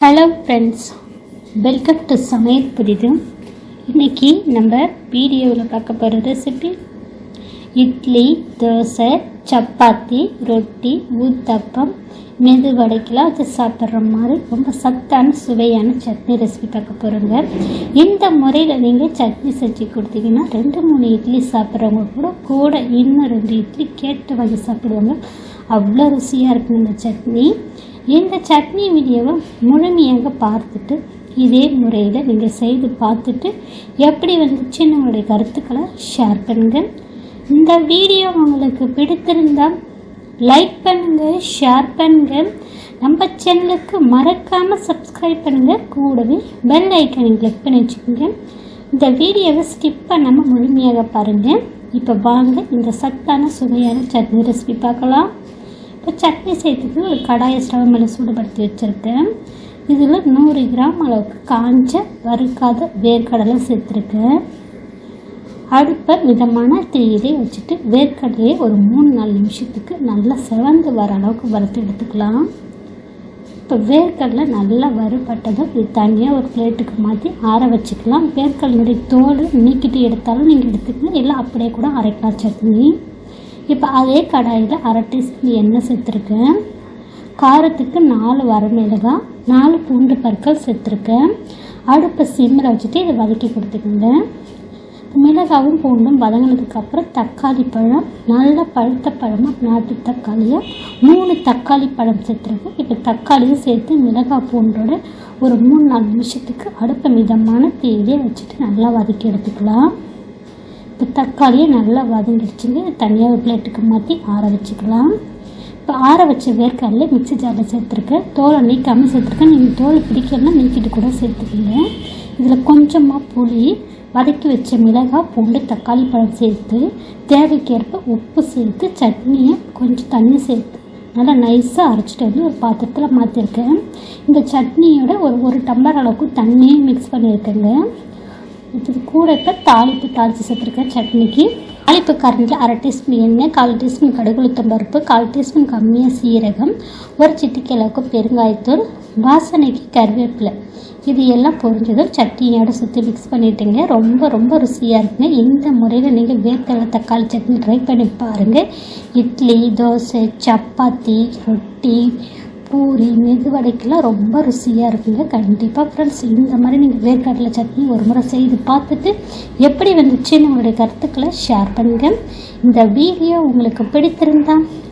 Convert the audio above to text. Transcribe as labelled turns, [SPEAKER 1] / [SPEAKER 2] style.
[SPEAKER 1] Hello friends welcome to சமையல் புரிதும் இன்றைக்கி நம்ம வீடியோவில் பார்க்க போகிற ரெசிபி இட்லி தோசை சப்பாத்தி ரொட்டி ஊத்தப்பம் மெது வடைக்கெலாம் வச்சு சாப்பிட்ற மாதிரி ரொம்ப சத்தான சுவையான சட்னி ரெசிபி பார்க்க போகிறோங்க இந்த முறையில் நீங்கள் சட்னி செஞ்சு கொடுத்தீங்கன்னா ரெண்டு மூணு இட்லி சாப்பிட்றவங்க கூட கூட இன்னும் ரெண்டு இட்லி கேட்டு வாங்கி சாப்பிடுவாங்க. அவ்வளோ ருசியாக இருக்கும் இந்த சட்னி. இந்த சட்னி வீடியோவை முழுமையாக பார்த்துட்டு இதே முறையில் நீங்கள் செய்து பார்த்துட்டு எப்படி வந்துச்சுன்னு உங்களுடைய கருத்துக்களை ஷேர் பண்ணுங்கள் இந்த வீடியோ உங்களுக்கு பிடித்திருந்தால் லைக் பண்ணுங்கள் ஷேர் பண்ணுங்கள் நம்ம சேனலுக்கு மறக்காமல் சப்ஸ்கிரைப் பண்ணுங்கள் கூடவே பெல் ஐக்கனை கிளிக் பண்ணி வச்சுக்கோங்க. இந்த வீடியோவை ஸ்கிப் பண்ணாமல் முழுமையாக பாருங்கள் இப்போ வாங்க இந்த சத்தான சுவையான சட்னி ரெசிபி பார்க்கலாம். இப்போ சட்னி செய்யறதுக்கு ஒரு கடாயை ஸ்டவ் மேலே சூடுபடுத்தி வச்சுருக்கேன். இதில் நூறு கிராம் அளவுக்கு காஞ்ச வறுக்காத வேர்க்கடலை சேர்த்துருக்கேன். அடுப்பை மிதமான தீயிலே வச்சுட்டு வேர்க்கடலையை ஒரு மூணு நாலு நிமிஷத்துக்கு நல்லா செவந்து வர அளவுக்கு வறுத்து எடுத்துக்கலாம். இப்போ வேர்க்கடலை நல்லா வறுபட்டதும் இது தனியாக ஒரு பிளேட்டுக்கு மாற்றி ஆற வச்சுக்கலாம். வேர்க்கடலுடைய தோல் நீக்கிட்டு எடுத்தாலும் நீங்கள் எடுத்துக்கலாம். இல்லை அப்படியே கூட அரைக்கலாம் சட்னி. இப்போ அதே கடாயில் அரை டீஸ்பூன் எண்ணெய் சேர்த்துருக்கேன். காரத்துக்கு நாலு வரமிளகாய் நாலு பூண்டு பற்கள் சேர்த்துருக்கேன். அடுப்பை சிம்மில் வச்சுட்டு இதை வதக்கி கொடுத்துக்கோங்க. மிளகாவும் பூண்டும் வதங்கினதுக்கப்புறம் தக்காளி பழம் நல்ல பழுத்த பழமாக நாட்டு தக்காளியாக மூணு தக்காளி பழம் சேர்த்துருக்கேன் இப்போ தக்காளியும் சேர்த்து மிளகாய் பூண்டோட ஒரு மூணு நாலு நிமிஷத்துக்கு அடுப்பை மிதமான தீயிலே வச்சுட்டு நல்லா வதக்கி எடுத்துக்கலாம். இப்போ தக்காளியை நல்லா வதங்கிடுச்சுங்க தனியாக ஒரு பிளேட்டுக்கு மாற்றி ஆற வச்சுக்கலாம். இப்போ ஆற வச்ச வேர்க்கடல மிக்சி ஜாரில் சேர்த்துருக்கேன். தோலை நீக்காமல் சேர்த்துருக்கேன். நீங்கள் தோலை பிடிக்கலன்னா நீக்கிட்டு கூட சேர்த்துக்கோங்க. இதில் கொஞ்சமாக புளி வதக்கி வச்ச மிளகாய் பூண்டு தக்காளி பழம் சேர்த்து தேவைக்கேற்ப உப்பு சேர்த்து சட்னியை கொஞ்சம் தண்ணி சேர்த்து நல்லா நைஸாக அரைச்சிட்டு வந்து ஒரு பாத்திரத்தில் மாற்றிருக்கேன் இந்த சட்னியோட ஒரு ஒரு டம்ளர் அளவுக்கு தண்ணியை மிக்ஸ் பண்ணியிருக்கேங்க. இது கூட இப்போ தாளிப்பு தாளித்து சேர்த்துருக்கேன் சட்னிக்கு தாளிப்பு கரண்டில் அரை டீஸ்பூன் எண்ணெய் கால் டீஸ்பூன் கடுகுளுத்தம் பருப்பு கால் டீஸ்பூன் கம்மியாக சீரகம் ஒரு சிட்டிக்கு அளவுக்கு பெருங்காயத்தூள் வாசனைக்கு கருவேப்பிலை. இது எல்லாம் பொரிஞ்சதும் சட்னியோட சுற்றி மிக்ஸ் பண்ணிட்டுங்க. ரொம்ப ரொம்ப ருசியாக இருக்குங்க. இந்த முறையில் நீங்கள் வேர்க்கடலை தக்காளி சட்னி ட்ரை பண்ணி பாருங்கள் இட்லி தோசை சப்பாத்தி ரொட்டி பூரி மெதுவடைக்கெல்லாம் ரொம்ப ருசியாக இருக்குங்க. கண்டிப்பாக ஃப்ரெண்ட்ஸ் இந்த மாதிரி நீங்கள் வேர்க்கடலை சட்னி ஒரு முறை செய்து பார்த்துட்டு எப்படி வந்துச்சுன்னு உங்களுடைய கருத்துக்களை ஷேர் பண்ணுங்கள் இந்த வீடியோ உங்களுக்கு பிடித்திருந்தால்